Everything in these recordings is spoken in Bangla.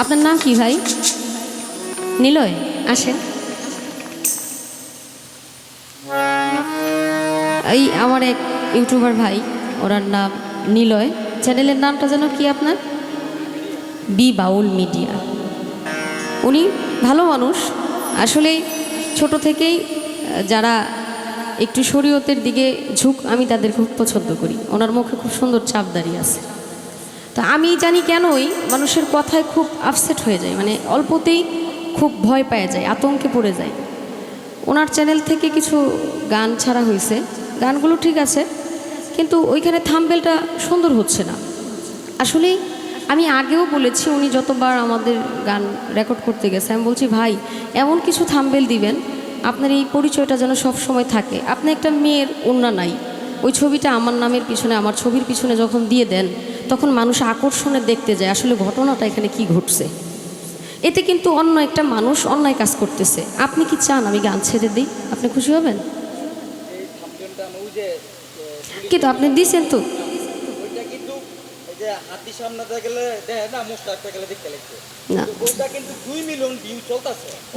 আপনার নাম কি ভাই? নিলয়, আসেন। এই আমার এক ইউটিউবার ভাই, ওনার নাম নিলয়। চ্যানেলের নামটা যেন কি আপনার? B Baul media. উনি ভালো মানুষ। আসলে ছোট থেকেই যারা একটু শরীয়তের দিকে ঝুঁক, আমি তাদের খুব পছন্দ করি। ওনার মুখে খুব সুন্দর চাপ দাঁড়িয়ে আছে। তো আমি জানি কেনই মানুষের কথায় খুব আপসেট হয়ে যায় মানে অল্পতেই খুব ভয় পাওয়া যায়, আতঙ্কে পড়ে যায়। ওনার চ্যানেল থেকে কিছু গান ছাড়া হয়েছে গানগুলো ঠিক আছে, কিন্তু ওইখানে থাম্বেলটা সুন্দর হচ্ছে না। আসলে আমি আগেও বলেছি, উনি যতবার আমাদের গান রেকর্ড করতে গেছে, আমি বলছি, ভাই, এমন কিছু থাম্বেল দিবেন, আপনার এই পরিচয়টা যেন সব সময় থাকে। আপনি একটা মেয়ের অন্য নাই ওই ছবিটা আমার নামের পিছনে আমার ছবির পিছনে যখন দিয়ে দেন তখন মানুষ আকর্ষণে দেখতে যায় আসলে ঘটনাটা এখানে কি ঘটছে। এতে কিন্তু অন্য একটা মানুষ অন্যায় কাজ করতেছে। আপনি কি চান আমি গান ছেড়ে দিই? আপনি খুশি হবেন? কিন্তু আপনি দিছেন তো।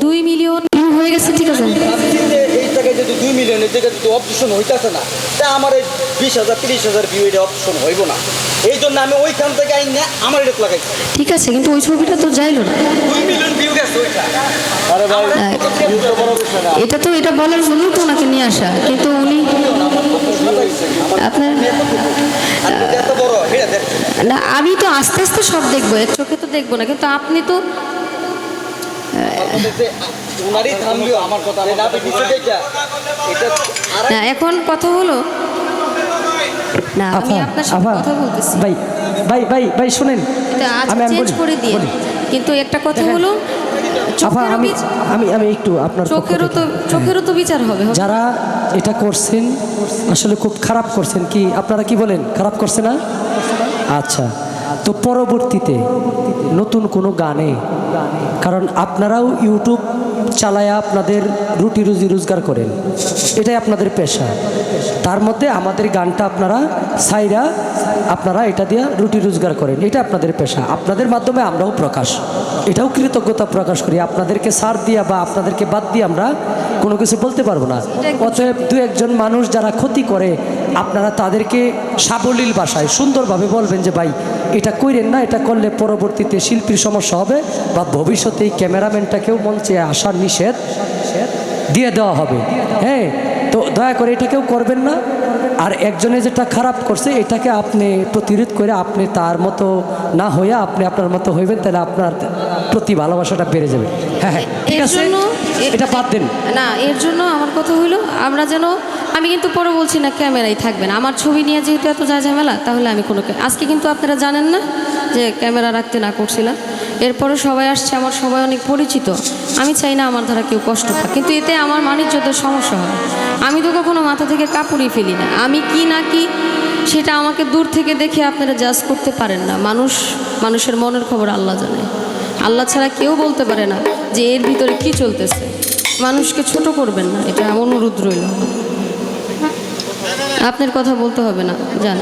দুই মিলিয়ন ভিউ হয়ে গেছে ঠিক আছে ভাবছি যে এই জায়গায় যদি দুই মিলিয়নের জায়গায় যদি অপশন হইতাছে না তা আমার এই বিশ হাজার তিরিশ হাজার ভিউ এটা অপশন হইব না। এই জন্য আমি ওইখান থেকে আইন না আমার এটা লাগাইছি ঠিক আছে কিন্তু ওই ছবিটা তো যাইলো না। দুই মিলিয়ন ভিউ গেছে ওইটা। আরে ভাই এটা তো এটা বলার জন্যই তো ওনাকে নিয়ে আসা কিন্তু উনি আপনার এত বড় না আমি তো আস্তে আস্তে সব দেখব এক চোখে তো দেখব না কিন্তু আপনি তো না এখন কথা হলো। না আমি আপনার সাথে কথা বলতেছি। ভাই ভাই ভাই ভাই শুনেন। এটা আমি আমি চেঞ্জ করে দিয়ে। কিন্তু একটা কথা হলো আমি আমি আমি একটু আপনার চোখেরও তো হ্যাঁ। চোখেরও তো বিচার হবে। যারা এটা করছেন আসলে খুব খারাপ করছেন। কি আপনারা কি বলেন? খারাপ করছে না? আচ্ছা। তো পরবর্তীতে নতুন কোনো গানে, কারণ আপনারাও ইউটিউব চালায়া আপনাদের রুটি রুজি রোজগার করেন। এটাই আপনাদের পেশা। তার মধ্যে আমাদের গানটা আপনারা সাইরা আপনারা এটা দিয়ে রুটি রোজগার করেন, এটা আপনাদের পেশা। আপনাদের মাধ্যমে আমরাও প্রকাশ। এটাও কৃতজ্ঞতা প্রকাশ করি। আপনাদেরকে সার দিয়া বা আপনাদেরকে বাদ দিয়ে আমরা কোনো কিছু বলতে পারব না। অতএব দু একজন মানুষ যারা ক্ষতি করে, আপনারা তাদেরকে সাবলীল ভাষায়, সুন্দরভাবে বলবেন যে, ভাই, এটা কইরেন না, এটা করলে পরবর্তীতে শিল্পীর সমস্যা হবে বা ভবিষ্যতে এই ক্যামেরাম্যানটাকেও মঞ্চে আসার নিষেধ। দিয়ে দেওয়া হবে। হ্যাঁ তো দয়া করে এটা কেউ করবেন না। আর একজনে যেটা খারাপ করছে, এটাকে আপনি প্রতিরোধ করে আপনি তার মতো না হইয়া আপনি আপনার মতো হইবেন, তাহলে আপনার প্রতি ভালোবাসাটা বেড়ে যাবে। হ্যাঁ হ্যাঁ ঠিক আছে? এটা বাদ দেন। না এর জন্য আমার কথা হলো আমরা যেন আমি কিন্তু পরে বলছি না ক্যামেরাই থাকবেন। আমার ছবি নিয়ে যেহেতু এত যা ঝামেলা তাহলে আমি কোনো আজকে কিন্তু আপনারা জানেন না যে ক্যামেরা রাখতে না করছিলাম। এরপরে সবাই আসছে আমার সবাই অনেক পরিচিত। আমি চাই না আমার দ্বারা কেউ কষ্ট পাক। কিন্তু এতে আমার মানিজ্যদের সমস্যা হয়। আমি তো কখনো মাথা থেকে কাপড়ই ফেলি না। আমি কি না কি সেটা আমাকে দূর থেকে দেখে আপনারা জাজ করতে পারেন না। মানুষ মানুষের মনের খবর আল্লাহ জানে। আল্লাহ ছাড়া কেউ বলতে পারে না যে এর ভিতরে কি চলতেছে। মানুষকে ছোট করবেন না, এটা অনুরোধ রইল। আপনার কথা বলতে হবে না জান